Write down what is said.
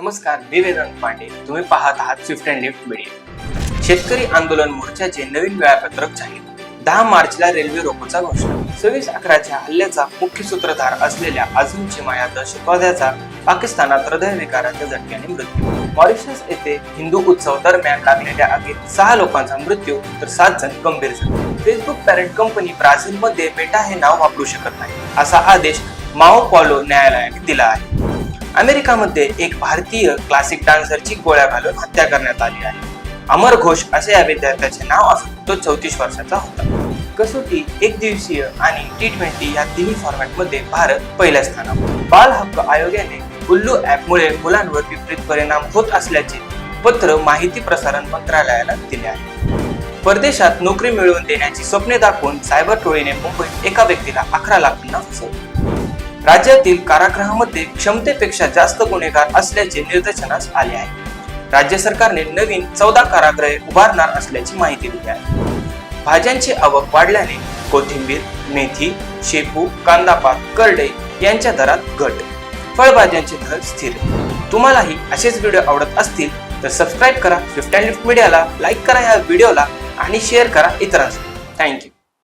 नमस्कार मी वेदांत पांडे. तुम्ही पाहत आहात स्विफ्ट अँड लिफ्ट मीडिया शेतकरी आंदोलन मोर्चाचे नवीन वेळापत्रक जाहीर दहा मार्चला रेल्वे रोकोचा घोषणा. सव्वीस अकराच्या हल्ल्याचा मुख्य सूत्रधार असलेल्या अजून चिमाया दहशतवाद्याचा पाकिस्तानात हृदयविकाराच्या झटक्याने मृत्यू. मॉरिशस येथे हिंदू उत्सव दरम्यान लागलेल्या आगीत सहा लोकांचा मृत्यू तर सात जण गंभीर झाले. फेसबुक पॅरेंट कंपनी ब्राझीलमध्ये मेटा हे नाव वापरू शकत नाही असा आदेश माओ पॉलो न्यायालयाने दिला आहे. अमेरिकामध्ये एक भारतीय क्लासिक डान्सरची गोळ्या घालून हत्या करण्यात आली आहे. अमर घोष असे या विद्यार्थ्याचे नाव असून तो चौतीस वर्षाचा होता. कसोटी एक दिवसीय आणि टी ट्वेंटी या तिन्ही फॉर्मॅटमध्ये भारत पहिल्या स्थानावर. बाल हक्क आयोगाने उल्लू ॲपमुळे मुलांवर विपरीत परिणाम होत असल्याचे पत्र माहिती प्रसारण मंत्रालयाला दिले आहे. परदेशात नोकरी मिळवून देण्याची स्वप्ने दाखवून सायबर टोळीने मुंबईत एका व्यक्तीला अकरा लाखांना फसवले. राज्यातील कारागृहामध्ये क्षमतेपेक्षा जास्त गुन्हेगार असल्याचे निदर्शनास आले आहे. राज्य सरकारने नवीन चौदा कारागृहे उभारणार असल्याची माहिती दिली आहे. भाज्यांची आवक वाढल्याने कोथिंबीर मेथी शेपू कांदापात करडे यांच्या दरात घट. फळभाज्यांचे दर स्थिर. तुम्हालाही असेच व्हिडिओ आवडत असतील तर सबस्क्राईब करा. स्विफ्ट अँड लिफ्ट मीडियाला लाईक करा या व्हिडिओला आणि शेअर करा इतरांसाठी. थँक्यू.